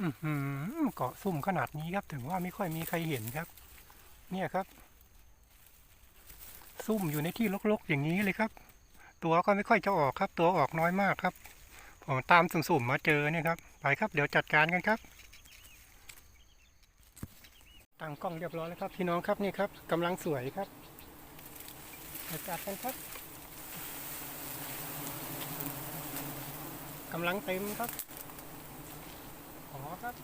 อืเกาะซุ่มขนาดนี้ครับ ถึงว่าไม่ค่อยมีใครเห็นครับ เนี่ยครับ ซุ่มอยู่ในที่รกๆอย่างนี้เลยครับ ตัวก็ไม่ค่อยจะออกครับ ตัวออกน้อยมากครับ ผมตามสุ่มๆมาเจอเนี่ยครับ ไปครับเดี๋ยวจัดการกันครับตั้งกล้องเรียบร้อยแล้วครับพี่น้องครับนี่ครับกำลังสวยครับจัดกันครับกำลังเต็มครับ อครับ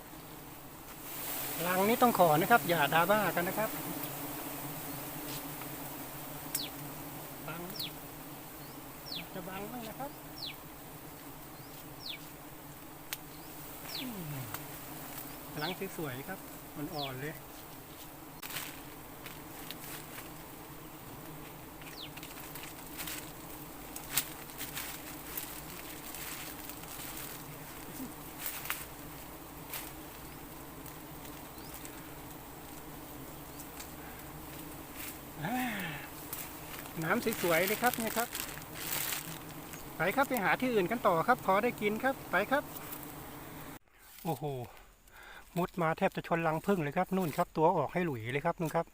รังนี้ต้องขอนะครับ อย่าดาบ้ากันนะครับบังจะบังบ้างนะครับรังสวยๆครับ มันอ่อนเลย น้ำสวยๆเลยครับเนี่ยครับ ไปครับไปหาที่อื่นกันต่อครับพอได้กินครับไปครับ โอ้โหมุดมาแทบจะชนรังพึ่งเลยครับนู่นครับ ตัวออกให้หลุยเลยครับนู่นครับ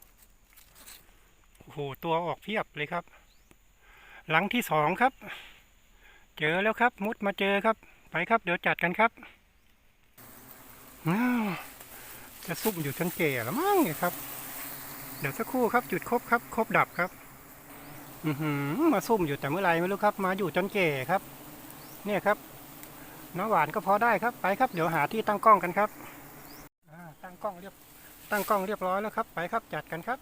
โอ้โหตัวออกเพียบเลยครับ หลังที่สองครับ เจอแล้วครับ มุดมาเจอครับ ไปครับ เดี๋ยวจัดกันครับอ้าวจะซุ่มอยู่จนแก่แล้วมั้งเนี่ยครับ เดี๋ยวสักครู่ครับ จุดครบครับ ครบดับครับ มาซุ่มอยู่แต่เมื่อไหรไม่รู้ครับ มาอยู่จนแก่ครับ เนี่ยครับน้ำหวานก็พอได้ครับไปครับ เดี๋ยวหาที่ตั้งกล้องกันครับตั้งกล้องเรียบตั้งกล้องเรียบร้อยแล้วครับ ไปครับจัดกันครับ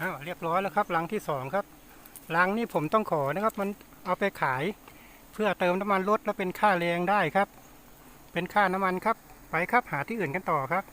อ้าวเรียบร้อยแล้วครับลังที่สองครับลังนี่ผมต้องขอนะครับ มันเอาไปขาย เพื่อเติมน้ำมันรถแล้วเป็นค่าแรงได้ครับ เป็นค่าน้ำมันครับ ไปครับหาที่อื่นกันต่อครับ